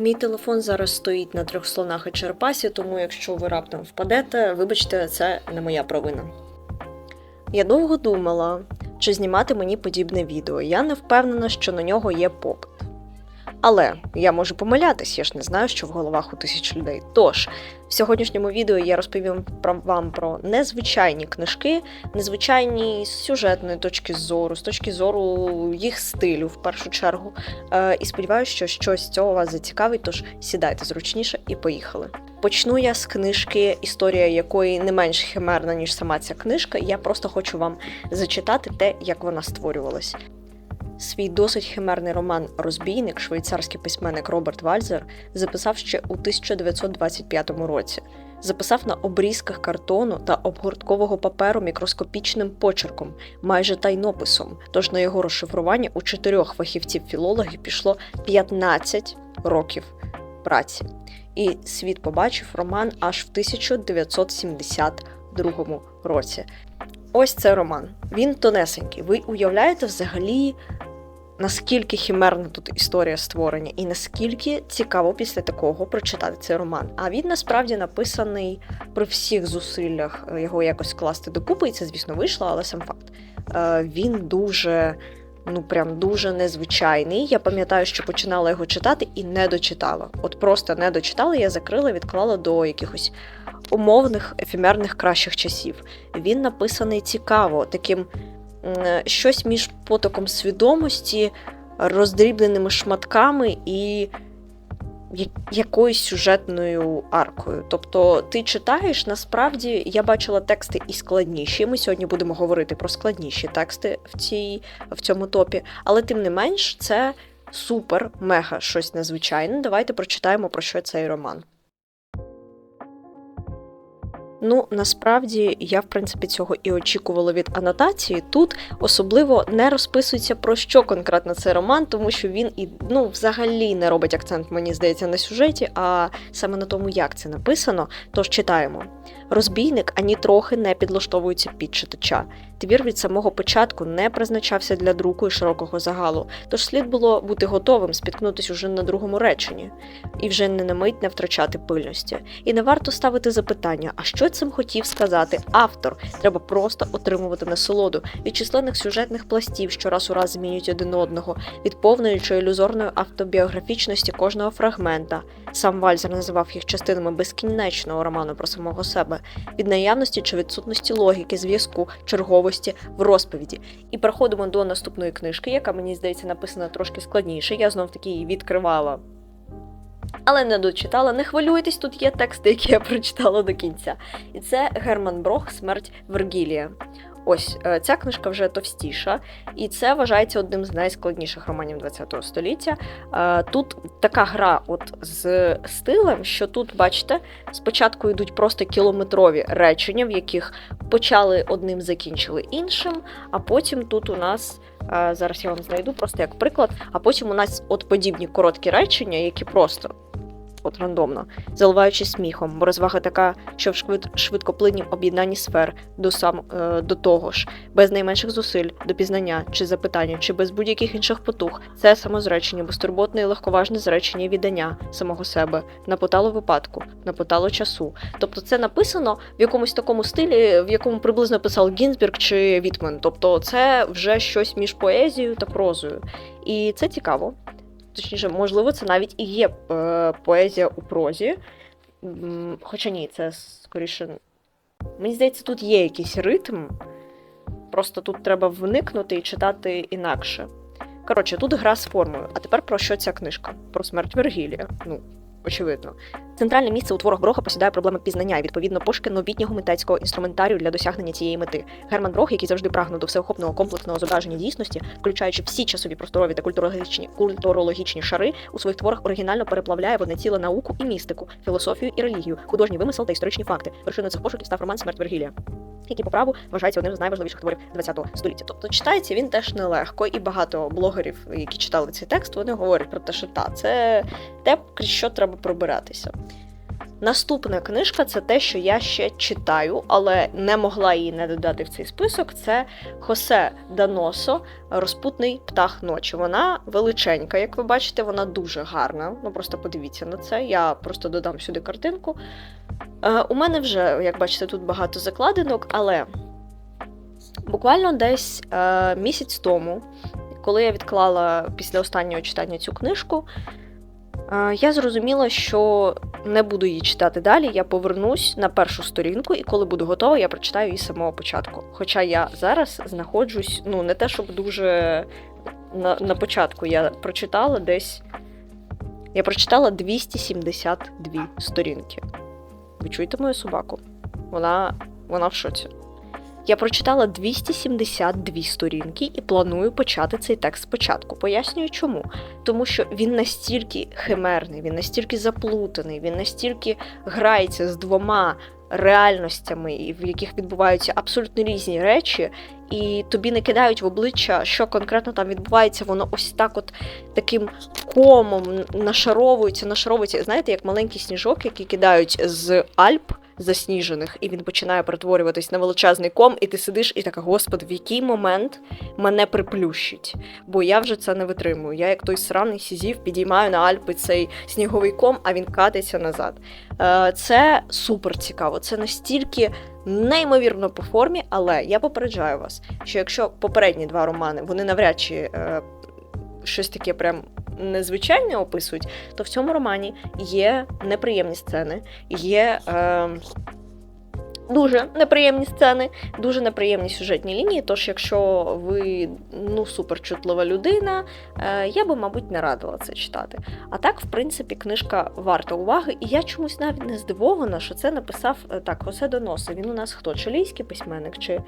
Мій телефон зараз стоїть на трьох слонах і черепасі, тому якщо ви раптом впадете, вибачте, це не моя провина. Я довго думала, чи знімати мені подібне відео. Я не впевнена, що на нього є попит. Але я можу помилятись, я ж не знаю, що в головах у тисяч людей. Тож, в сьогоднішньому відео я розповім вам про незвичайні книжки, незвичайні з сюжетної точки зору, з точки зору їх стилю, в першу чергу. Е, і сподіваюся, що щось цього вас зацікавить, тож сідайте зручніше і поїхали. Почну я з книжки, історія якої не менш химерна, ніж сама ця книжка. Я просто хочу вам зачитати те, як вона створювалась. Свій досить химерний роман Розбійник швейцарський письменник Роберт Вальзер записав ще у 1925 році. Записав на обрізках картону та обгорткового паперу мікроскопічним почерком, майже тайнописом. Тож на його розшифрування у чотирьох фахівців-філологів пішло 15 років праці. І світ побачив роман аж в 1972 році. Ось це роман. Він тонесенький. Ви уявляєте взагалі, наскільки хімерна тут історія створення, і наскільки цікаво після такого прочитати цей роман. А він насправді написаний при всіх зусиллях е, його якось скласти докупи, і це, звісно, вийшло, але сам факт. Е, Він дуже. Ну, прям дуже незвичайний. Я пам'ятаю, що починала його читати і не дочитала. От просто не дочитала, я закрила, відклала до якихось умовних ефемерних кращих часів. Він написаний цікаво, таким щось між потоком свідомості, роздрібненими шматками і якоюсь сюжетною аркою. Тобто, ти читаєш, насправді я бачила тексти і складніші. Ми сьогодні будемо говорити про складніші тексти в, цій, в цьому топі, але тим не менш, це супер, мега щось незвичайне. Давайте прочитаємо про що цей роман. Ну, насправді я в принципі цього і очікувала від анотації. Тут особливо не розписується про що конкретно цей роман, тому що він і ну взагалі не робить акцент, мені здається, на сюжеті, а саме на тому, як це написано. Тож читаємо. Розбійник ані трохи не підлаштовується під читача. Твір від самого початку не призначався для друку і широкого загалу, тож слід було бути готовим спіткнутись уже на другому реченні, і вже не на мить не втрачати пильності. І не варто ставити запитання, а що цим хотів сказати автор? Треба просто отримувати насолоду від численних сюжетних пластів, що раз у раз змінюють один одного, від повної чи ілюзорної автобіографічності кожного фрагмента. Сам Вальзер називав їх частинами безкінечного роману про самого себе, від наявності чи відсутності логіки, зв'язку, черговості в розповіді. І переходимо до наступної книжки, яка мені здається написана трошки складніше. Я знов таки її відкривала. Але не дочитала, не хвилюйтесь, тут є тексти, які я прочитала до кінця. І це Герман Брох Смерть Вергілія. Ось е, ця книжка вже товстіша, і це вважається одним з найскладніших романів ХХ століття. Е, Тут така гра от з стилем, що тут, бачите, спочатку йдуть просто кілометрові речення, в яких почали одним, закінчили іншим, а потім тут у нас. е, Зараз я вам знайду просто як приклад. А потім у нас от подібні короткі речення, які просто от рандомно, заливаючись сміхом, бо розвага така, що в швид, швидкоплиннім об'єднанні сфер до сам е, до того ж, без найменших зусиль, до пізнання чи запитання, чи без будь-яких інших потуг, це самозречення, безтурботне і легковажне зречення віддання самого себе на поталу випадку, на поталу часу. Тобто це написано в якомусь такому стилі, в якому приблизно писав Гінзберг чи Вітмен. Тобто це вже щось між поезією та прозою. І це цікаво. Точніше, можливо, це навіть і є е, поезія у прозі. Хоча ні, це скоріше. Мені здається, тут є якийсь ритм. Просто тут треба вникнути і читати інакше. Коротше, тут гра з формою. А тепер про що ця книжка? Про смерть Вергілія. Ну, очевидно. Центральне місце у творах Броха посідає проблема пізнання і відповідно пошуки новітнього митецького інструментарію для досягнення цієї мети. Герман Брох, який завжди прагнув до всеохопного комплексного зображення дійсності, включаючи всі часові просторові та культурологічні, культурологічні шари, у своїх творах оригінально переплавляє в одне ціле науку і містику, філософію і релігію, художній вимисел та історичні факти. Вершиною цих пошуків став роман Смерть Вергілія. Який по праву вважається одним з найважливіших творів ХХ століття. Тобто читається він теж нелегко, і багато блогерів, які читали цей текст, вони говорять про те, що та це те, що треба пробиратися. Наступна книжка це те, що я ще читаю, але не могла її не додати в цей список. Це Хосе Даносо Розпутний птах ночі. Вона величенька, як ви бачите, вона дуже гарна. Ну просто подивіться на це. Я просто додам сюди картинку. Е, у мене вже, як бачите, тут багато закладинок, але буквально десь е, місяць тому, коли я відклала після останнього читання цю книжку, я зрозуміла, що не буду її читати далі. Я повернусь на першу сторінку, і коли буду готова, я прочитаю її з самого початку. Хоча я зараз знаходжусь, ну не те, щоб дуже на, на початку я прочитала десь. Я прочитала 272 сторінки. Ви чуєте мою собаку? Вона, вона в шоці. Я прочитала 272 сторінки і планую почати цей текст спочатку. Пояснюю чому. Тому що він настільки химерний, він настільки заплутаний, він настільки грається з двома реальностями, в яких відбуваються абсолютно різні речі, і тобі не кидають в обличчя, що конкретно там відбувається, воно ось так, от таким комом нашаровується, нашаровується. Знаєте, як маленький сніжок, який кидають з Альп засніжених, і він починає перетворюватись на величезний ком, і ти сидиш і така, господи, в який момент мене приплющить? Бо я вже це не витримую. Я, як той сраний сізів, підіймаю на Альпи цей сніговий ком, а він катиться назад. Е, Це супер цікаво. Це настільки. Неймовірно по формі, але я попереджаю вас, що якщо попередні два романи вони навряд чи е, щось таке прям незвичайне описують, то в цьому романі є неприємні сцени, є е, дуже неприємні сцени, дуже неприємні сюжетні лінії. Тож, якщо ви ну суперчутлива людина, е, я би, мабуть, не радила це читати. А так, в принципі, книжка варта уваги, і я чомусь навіть не здивована, що це написав е, так Хосе Доноса. Він у нас хто? Чилійський письменник чи.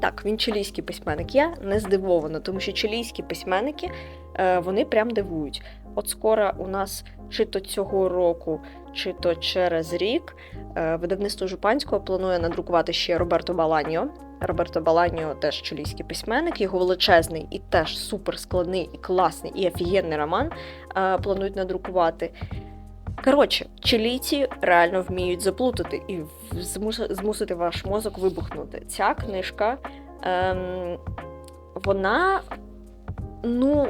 Так, він чилійський письменник. Я не здивована, тому що чилійські письменники е, вони прям дивують. От скоро у нас чи то цього року, чи то через рік е, видавництво Жупанського планує надрукувати ще Роберто Баланьо. Роберто Баланьо теж чилійський письменник, його величезний і теж суперскладний, і класний, і офігенний роман е, планують надрукувати. Коротше, чилійці реально вміють заплутати і змусити ваш мозок вибухнути. Ця книжка, ем, вона, ну,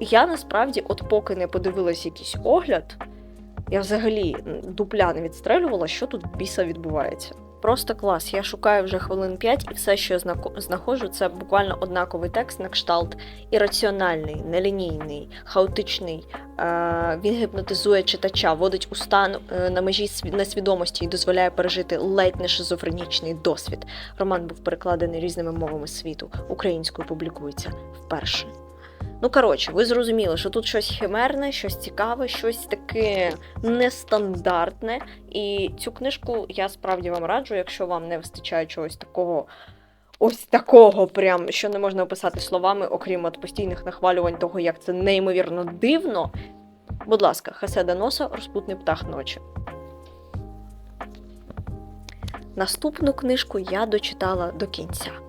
я насправді, от поки не подивилась якийсь огляд, я взагалі дупля не відстрелювала, що тут біса відбувається. Просто клас. Я шукаю вже хвилин 5, і все, що я знаходжу, це буквально однаковий текст на кшталт ірраціональний, нелінійний, хаотичний. Е, він гіпнотизує читача, вводить у стан е, на межі сві- несвідомості і дозволяє пережити ледь не шизофренічний досвід. Роман був перекладений різними мовами світу. Українською публікується вперше. Ну, коротше, ви зрозуміли, що тут щось химерне, щось цікаве, щось таке нестандартне. І цю книжку я справді вам раджу, якщо вам не вистачає чогось такого. Ось такого, прям, що не можна описати словами, окрім от постійних нахвалювань того, як це неймовірно дивно. Будь ласка, Хасе Носа Розпутний птах ночі. Наступну книжку я дочитала до кінця.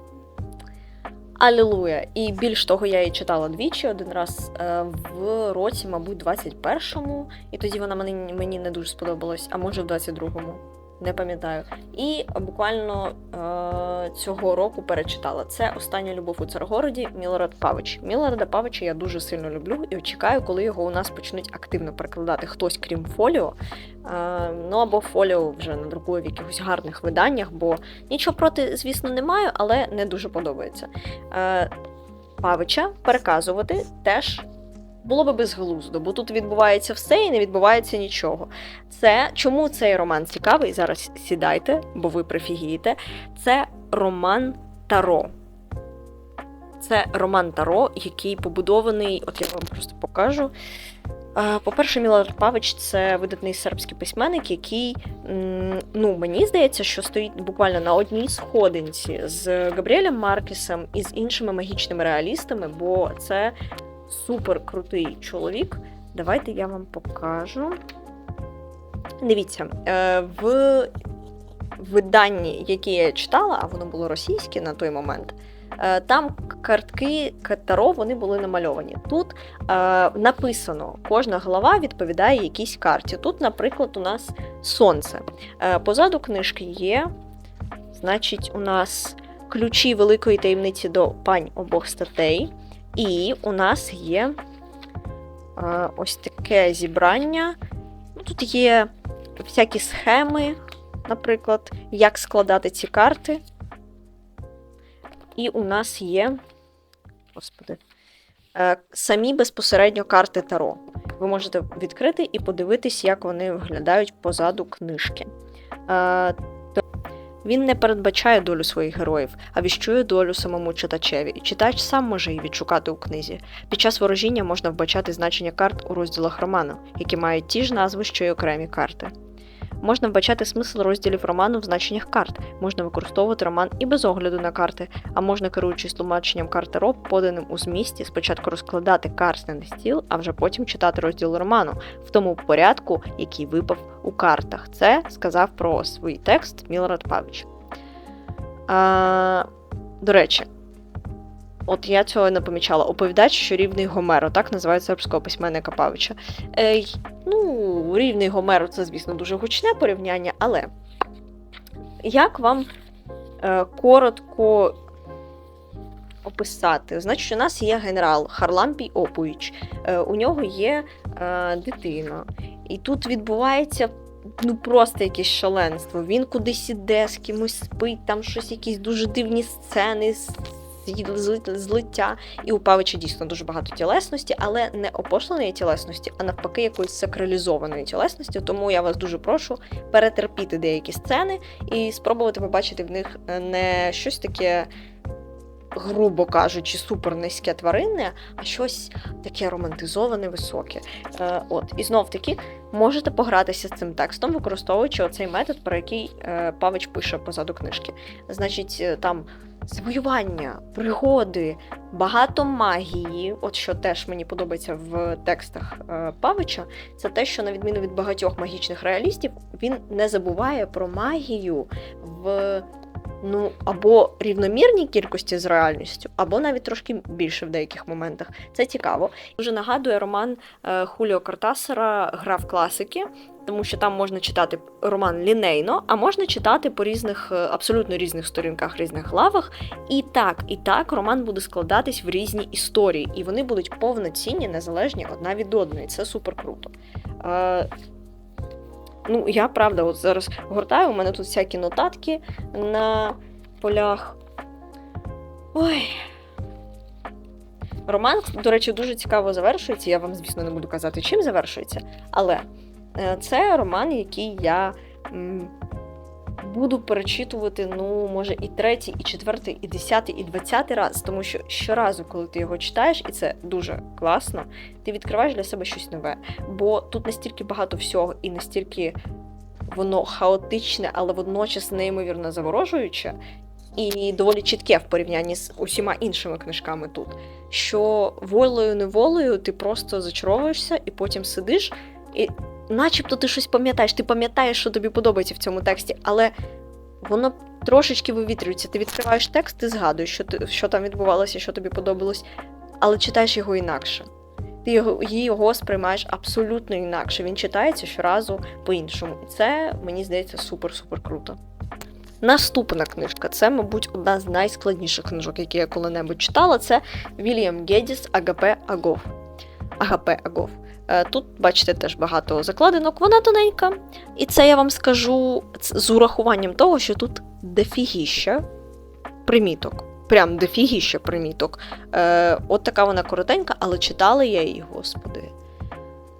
Алілуя! І більш того, я її читала двічі, один раз е, в році, мабуть, 21-му, і тоді вона мені, мені не дуже сподобалась, а може в 22-му. Не пам'ятаю. І буквально е, цього року перечитала. Це остання любов у Царгороді Мілорад Павич. Мілорада Павича я дуже сильно люблю і чекаю, коли його у нас почнуть активно перекладати хтось, крім фоліо. Е, ну або фоліо вже надрукує в якихось гарних виданнях, бо нічого проти, звісно, не маю, але не дуже подобається. Е, Павича переказувати теж було би безглуздо, бо тут відбувається все і не відбувається нічого. Це чому цей роман цікавий? Зараз сідайте, бо ви прифігієте. Це роман Таро. Це роман Таро, який побудований, от я вам просто покажу. Е, По-перше, Мілар Павич це видатний сербський письменник, який, ну, мені здається, що стоїть буквально на одній сходинці з Габріелем Маркесом і з іншими магічними реалістами, бо це супер крутий чоловік. Давайте я вам покажу. Дивіться, е, в виданні, яке я читала, а воно було російське на той момент, Е, Там картки Таро вони були намальовані. Тут е, написано, кожна глава відповідає якійсь карті. Тут, наприклад, у нас сонце. Е, Позаду книжки є, значить, у нас ключі великої таємниці до пань обох статей. І у нас є е, ось таке зібрання. Ну, Тут є всякі схеми, наприклад, як складати ці карти. І у нас є, господи, е, самі безпосередньо карти Таро. Ви можете відкрити і подивитись, як вони виглядають позаду книжки. Е, Він не передбачає долю своїх героїв, а віщує долю самому читачеві. І читач сам може її відшукати у книзі. Під час ворожіння можна вбачати значення карт у розділах роману, які мають ті ж назви, що й окремі карти. Можна вбачати смисл розділів роману в значеннях карт, можна використовувати роман і без огляду на карти, а можна, керуючись тлумаченням карти Ро, поданим у змісті, спочатку розкладати карти на стіл, а вже потім читати розділ роману в тому порядку, який випав у картах. Це сказав про свій текст Мілорад Павич. А, до речі, от я цього не помічала. Оповідач, що рівний Гомеру, так називають сербського письменника Павича. Е, й- рівний Гомеру це, звісно, дуже гучне порівняння, але як вам е, коротко описати? Значить, у нас є генерал Харлампій Оповіч, е, у нього є е, дитина, і тут відбувається. Ну, просто якесь шаленство. Він кудись іде, з кимось спить, там щось, якісь дуже дивні сцени, злиття. І у Павича дійсно дуже багато тілесності, але не опошленої тілесності, а навпаки, якоїсь сакралізованої тілесності. Тому я вас дуже прошу перетерпіти деякі сцени і спробувати побачити в них е, не щось таке. Грубо кажучи, супер низьке тваринне, а щось таке романтизоване, високе. Е, от, і знов таки можете погратися з цим текстом, використовуючи оцей метод, про який е, Павич пише позаду книжки. Значить, е, там завоювання, пригоди, багато магії. От що теж мені подобається в текстах е, Павича, це те, що на відміну від багатьох магічних реалістів, він не забуває про магію в. Ну, або рівномірній кількості з реальністю, або навіть трошки більше в деяких моментах. Це цікаво. Дуже нагадує роман е, Хуліо Картасера Гра в класики, тому що там можна читати роман лінейно, а можна читати по різних, е, абсолютно різних сторінках, різних главах. І так, і так роман буде складатись в різні історії, і вони будуть повноцінні, незалежні одна від одної. Це супер круто. Ну, я правда, от зараз гортаю, у мене тут всякі нотатки на полях. Ой. Роман, до речі, дуже цікаво завершується. Я вам, звісно, не буду казати, чим завершується. Але е, це роман, який я буду перечитувати, ну, може, і третій, і четвертий, і десятий, і двадцятий раз. Тому що щоразу, коли ти його читаєш, і це дуже класно, ти відкриваєш для себе щось нове. Бо тут настільки багато всього, і настільки воно хаотичне, але водночас неймовірно заворожуюче. І доволі чітке в порівнянні з усіма іншими книжками тут. Що волею неволею ти просто зачаровуєшся і потім сидиш, і начебто ти щось пам'ятаєш. Ти пам'ятаєш, що тобі подобається в цьому тексті, але воно трошечки вивітрюється. Ти відкриваєш текст, ти згадуєш, що, ти, що там відбувалося, що тобі подобалось, але читаєш його інакше. Ти його, його сприймаєш абсолютно інакше. Він читається щоразу по-іншому. І це, мені здається, супер-супер круто. Наступна книжка це, мабуть, одна з найскладніших книжок, які я коли-небудь читала. Це Вільям Гедіс Агапе Агов. Агапе Агов. Е, Тут, бачите, теж багато закладинок, вона тоненька. І це я вам скажу з урахуванням того, що тут дефігіща приміток. Прям дефігіща приміток. Е, от така вона коротенька, але читала я її, господи.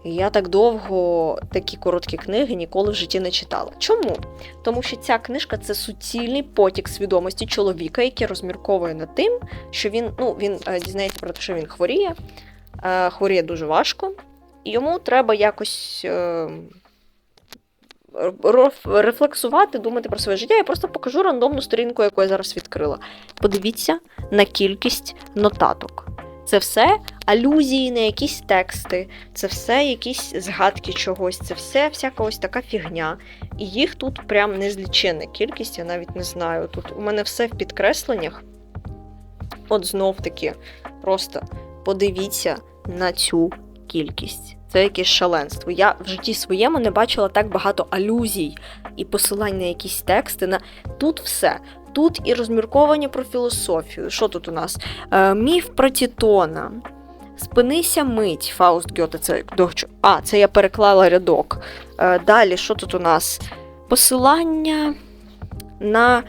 Я так довго такі короткі книги ніколи в житті не читала. Чому? Тому що ця книжка це суцільний потік свідомості чоловіка, який розмірковує над тим, що він, ну, він е, дізнається про те, що він хворіє, е, хворіє дуже важко, йому треба якось е, рефлексувати, думати про своє життя. Я просто покажу рандомну сторінку, яку я зараз відкрила. Подивіться на кількість нотаток. Це все алюзії на якісь тексти, це все якісь згадки чогось, це все всяка ось така фігня. І їх тут прям незліченна кількість, я навіть не знаю. Тут у мене все в підкресленнях. от знов таки, просто подивіться на цю кількість. Це якесь шаленство. Я в житті своєму не бачила так багато алюзій і посилань на якісь тексти. На... Тут все. Тут і розмірковання про філософію. Що тут у нас? Е, міф про Тітона. Спинися мить, Фауст Гьоте, це до А, це я переклала рядок. Е, далі, що тут у нас? Посилання на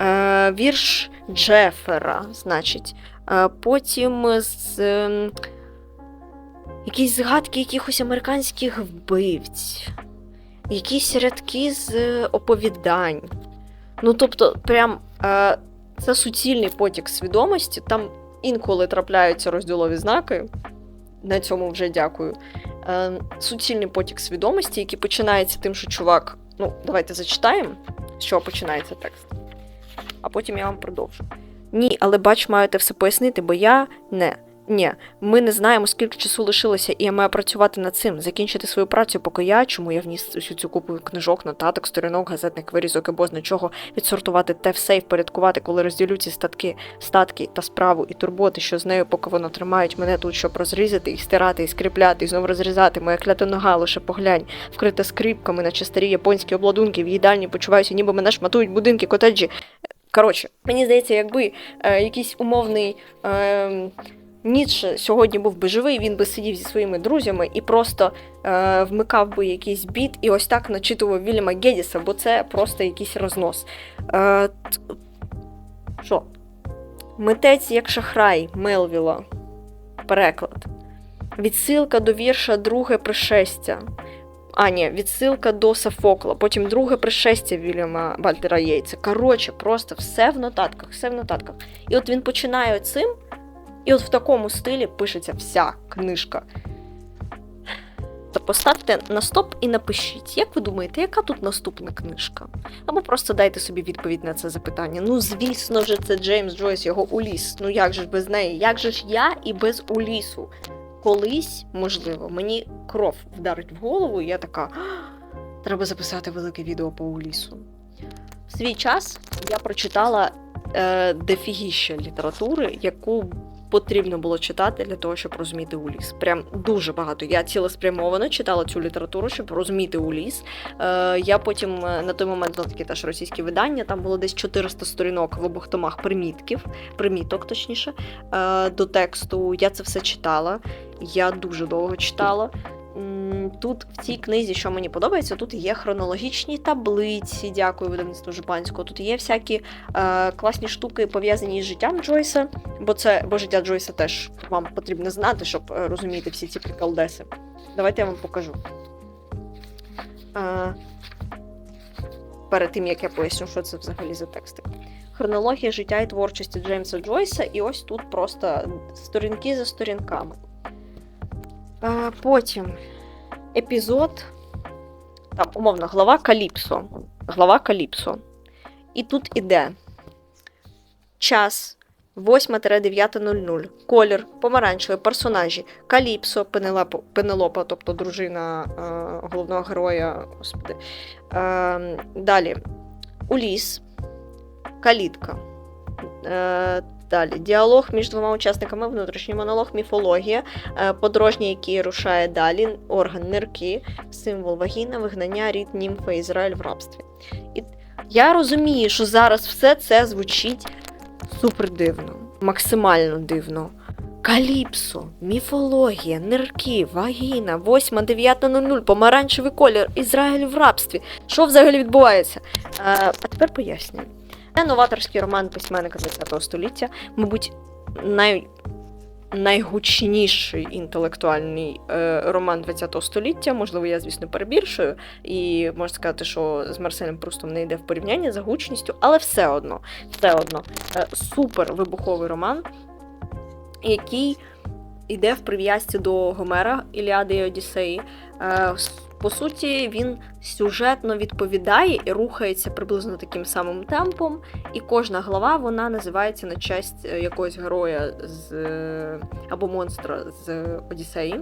е, вірш Джефера, значить. Е, потім з. Е, якісь згадки якихось американських вбивць, якісь рядки з е, оповідань. Ну, тобто, прям е, це суцільний потік свідомості. Там інколи трапляються розділові знаки. На цьому вже дякую. Е, суцільний потік свідомості, який починається тим, що чувак. Ну, давайте зачитаємо, з чого починається текст. А потім я вам продовжу. Ні, але бач, маєте все пояснити, бо я не. Ні, ми не знаємо, скільки часу лишилося, і я маю працювати над цим, закінчити свою працю, поки я, чому я вніс усю цю купу книжок, нотаток, сторінок, газетних вирізок або з нічого, відсортувати те все і впорядкувати, коли розділю ці статки, статки та справу і турботи, що з нею, поки воно тримають мене тут, щоб розрізати і стирати, і скріпляти, і знову розрізати. Моя клята нога, лише поглянь, вкрита скрипками, наче старі японські обладунки, в їдальні почуваюся, ніби мене шматують будинки, котеджі. Коротше, мені здається, якби е, якийсь умовний. Е, Ніцше сьогодні був би живий, він би сидів зі своїми друзями і просто е, вмикав би якийсь біт і ось так начитував Вільяма Гедіса, бо це просто якийсь рознос. Е, Що? Митець як шахрай Мелвіла. Переклад. Відсилка до вірша Друге пришестя. А, ні, відсилка до Софокла, потім друге пришестя Вільяма Вальтера Єйца. Коротше, просто все в нотатках, все в нотатках. І от він починає цим, і от в такому стилі пишеться вся книжка. Та поставте на стоп і напишіть, як ви думаєте, яка тут наступна книжка? Або просто дайте собі відповідь на це запитання. Ну, звісно ж, це Джеймс Джойс, його Уліс. Ну як же ж без неї? Як же ж я і без Улісу? Колись, можливо, мені кров вдарить в голову, і я така. Треба записати велике відео по Улісу. В свій час я прочитала е, дефігіща літератури, яку потрібно було читати для того, щоб розуміти Уліс. Прям дуже багато. Я цілеспрямовано читала цю літературу, щоб розуміти Уліс. Е, я потім е, на той момент знов таки теж російські видання. Там було десь 400 сторінок в обох томах примітків, приміток, точніше, е, до тексту. Я це все читала. Я дуже довго читала. Тут в цій книзі, що мені подобається, тут є хронологічні таблиці, дякую видавництву Жупанського. Тут є всякі е, класні штуки пов'язані з життям Джойса, бо це бо життя Джойса теж вам потрібно знати, щоб е, розуміти всі ці приколдеси. Давайте я вам покажу. Е, перед тим як я поясню, що це взагалі за тексти. Хронологія життя і творчості Джеймса Джойса, і ось тут просто сторінки за сторінками. Е, потім епізод, там, умовно, глава Каліпсо. Глава Каліпсо. І тут іде час 8-9.00. Колір, помаранчевий, персонажі. Каліпсо, Пенелопа, Пенелопа тобто дружина е, головного героя. Господи. Е, далі. Уліс. Калітка. Далі. Діалог між двома учасниками, внутрішній монолог, міфологія, е, подорожній, який рушає далі, орган нирки, символ вагіна, вигнання, рід, німфа, Ізраїль в рабстві. І я розумію, що зараз все це звучить супер дивно, максимально дивно. Каліпсо, міфологія, нирки, вагіна, 8-9.00, помаранчевий колір, Ізраїль в рабстві. Що взагалі відбувається? Е, а тепер пояснюю. Це новаторський роман письменника ХХ століття, мабуть, най... найгучніший інтелектуальний е, роман ХХ століття. Можливо, я, звісно, перебільшую, і можна сказати, що з Марселем Прустом не йде в порівняння за гучністю, але все одно, все одно е, супер вибуховий роман, який йде в прив'язці до Гомера Іліади і Одіссеї. Е, по суті, він сюжетно відповідає і рухається приблизно таким самим темпом, і кожна глава вона називається на честь е, якогось героя з е, або монстра з Одіссеї.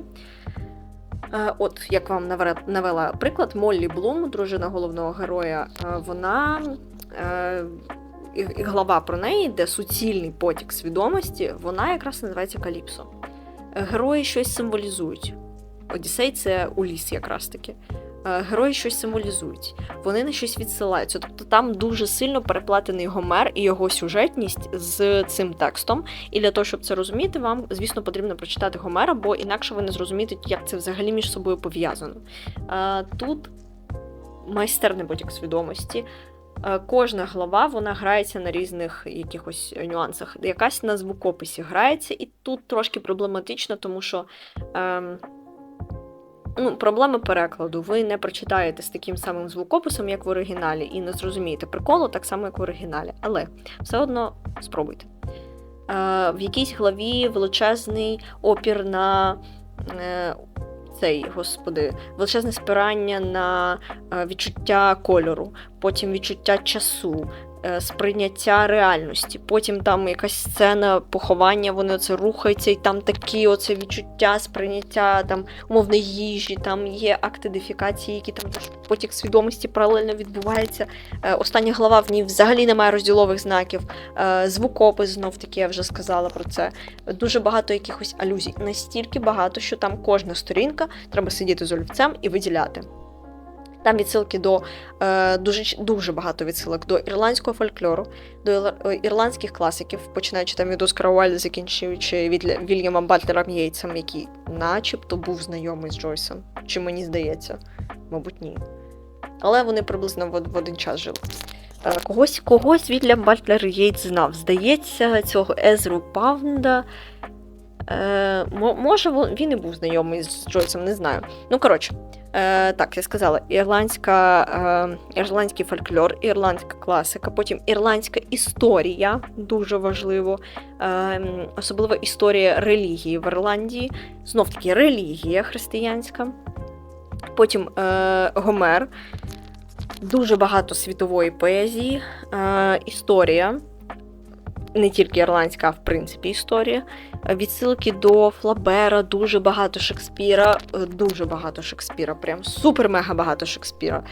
Е, От як вам навела приклад, Моллі Блум, дружина головного героя, вона і, глава про неї, де суцільний потік свідомості, вона якраз називається Каліпсо. Герої щось символізують. Одіссей це Уліс якраз таки. Е, Герої щось символізують, вони на щось відсилаються. Тобто там дуже сильно переплетений Гомер і його сюжетність з цим текстом. І для того, щоб це розуміти, вам, звісно, потрібно прочитати Гомера, бо інакше ви не зрозумієте, як це взагалі між собою пов'язано. Е, Тут майстерний потік свідомості. Е, Кожна глава вона грається на різних якихось нюансах. Якась на звукописі грається, і тут трошки проблематично, тому що ем, ну, проблеми перекладу. Ви не прочитаєте з таким самим звукописом, як в оригіналі, і не зрозумієте приколу так само, як в оригіналі. Але все одно спробуйте. Е, в якійсь главі величезний опір на е, цей, господи, величезне спирання на е, відчуття кольору, потім відчуття часу, сприйняття реальності. Потім там якась сцена поховання, вони оце рухаються, і там такі оце відчуття, сприйняття там умовно їжі, там є акти дефікації, які там потік свідомості паралельно відбувається. Е, Остання глава в ній взагалі немає розділових знаків. Е, Звукопис знов таки я вже сказала про це. Дуже багато якихось алюзій. Настільки багато, що там кожна сторінка треба сидіти з олівцем і виділяти. Там відсилки до е, дуже дуже багато відсилок до ірландського фольклору, до е, ірландських класиків, починаючи там від Оскара Уайльда, закінчуючи від Вільяма Батлером Єйтсом, який начебто був знайомий з Джойсом. Чи мені здається? Мабуть, ні. Але вони приблизно в, в один час жили. Е, когось, когось Вільям Батлер Єйтс знав. Здається, цього Езру Павнда. Е, може, він і був знайомий з Джойсом, не знаю. Ну, коротше, е, так, я сказала, ірландська, е, ірландський фольклор, ірландська класика, потім ірландська історія, дуже важливо, е, особливо історія релігії в Ірландії. Знов таки релігія християнська. Потім е, Гомер, дуже багато світової поезії, е, історія. Не тільки ірландська, а в принципі історія. Відсилки до Флабера, дуже багато Шекспіра, е, дуже багато Шекспіра, прям супер-мега багато Шекспіра.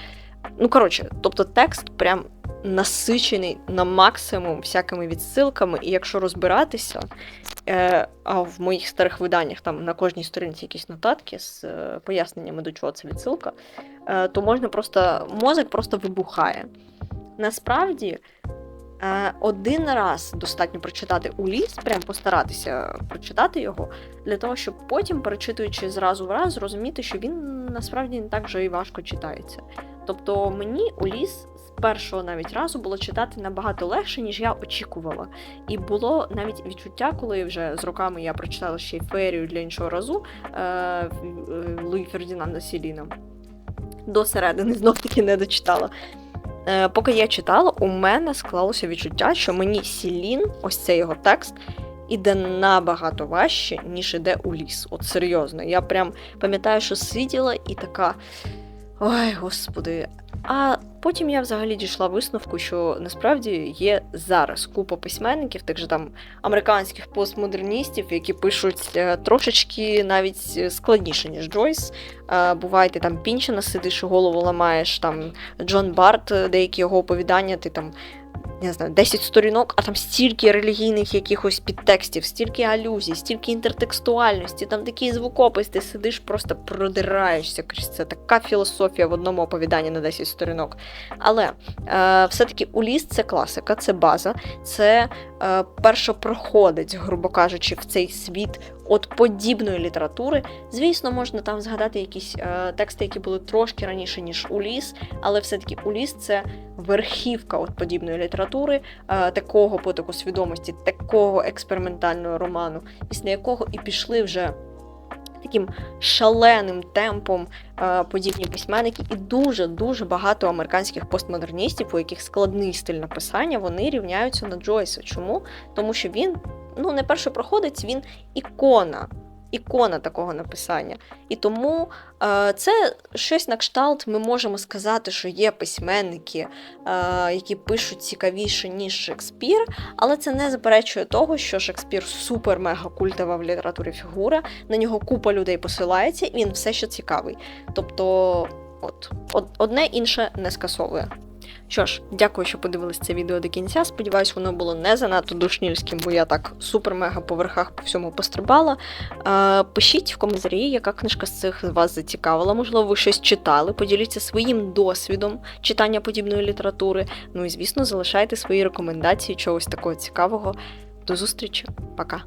Ну, коротше, тобто текст прям насичений на максимум всякими відсилками, і якщо розбиратися, е, а в моїх старих виданнях там на кожній сторінці якісь нотатки з е, поясненнями, до чого це відсилка, е, то можна просто мозок просто вибухає. Насправді, один раз достатньо прочитати Уліс, прям постаратися прочитати його, для того, щоб потім, перечитуючи зразу в раз, зрозуміти, що він насправді не так вже і важко читається. Тобто мені Уліс з першого навіть разу було читати набагато легше, ніж я очікувала. І було навіть відчуття, коли вже з роками я прочитала ще й феєрію для іншого разу е, е, Луї Фердінанда Сіліна. До середини знов таки не дочитала. Е, поки я читала, у мене склалося відчуття, що мені Сілін, ось цей його текст, іде набагато важче, ніж іде у ліс. От серйозно. Я прям пам'ятаю, що сиділа і така. Ой, господи. А потім я взагалі дійшла висновку, що насправді є зараз купа письменників, тих же там американських постмодерністів, які пишуть е, трошечки навіть е, складніше, ніж Джойс. Е, Буває, ти там пінчина сидиш голову ламаєш, там Джон Барт, деякі його оповідання, ти там. Не знаю, 10 сторінок, а там стільки релігійних якихось підтекстів, стільки алюзій, стільки інтертекстуальності, там такий звукопис, ти сидиш, просто продираєшся крізь це. Така філософія в одному оповіданні на 10 сторінок. Але е, все-таки Уліс це класика, це база, це е, першопроходець, грубо кажучи, в цей світ от подібної літератури. Звісно, можна там згадати якісь е, тексти, які були трошки раніше, ніж Уліс, але все-таки Уліс це верхівка от подібної літератури, е, такого потоку свідомості, такого експериментального роману, після якого і пішли вже. Таким шаленим темпом е, подібні письменники, і дуже дуже багато американських постмодерністів, у яких складний стиль написання, вони рівняються на Джойса. Чому? Тому що він ну не першопроходець, він ікона. Ікона такого написання. І тому е, це щось на кшталт. Ми можемо сказати, що є письменники, е, які пишуть цікавіше, ніж Шекспір, але це не заперечує того, що Шекспір супер-мега культова в літературі фігура, на нього купа людей посилається, і він все ще цікавий. Тобто, от, од- одне інше не скасовує. Що ж, дякую, що подивились це відео до кінця. Сподіваюсь, воно було не занадто душнільським, бо я так супер-мега по верхах по всьому пострибала. Е, пишіть в коментарі, яка книжка з цих вас зацікавила. Можливо, ви щось читали. Поділіться своїм досвідом читання подібної літератури. Ну і звісно, залишайте свої рекомендації чогось такого цікавого. До зустрічі, пока.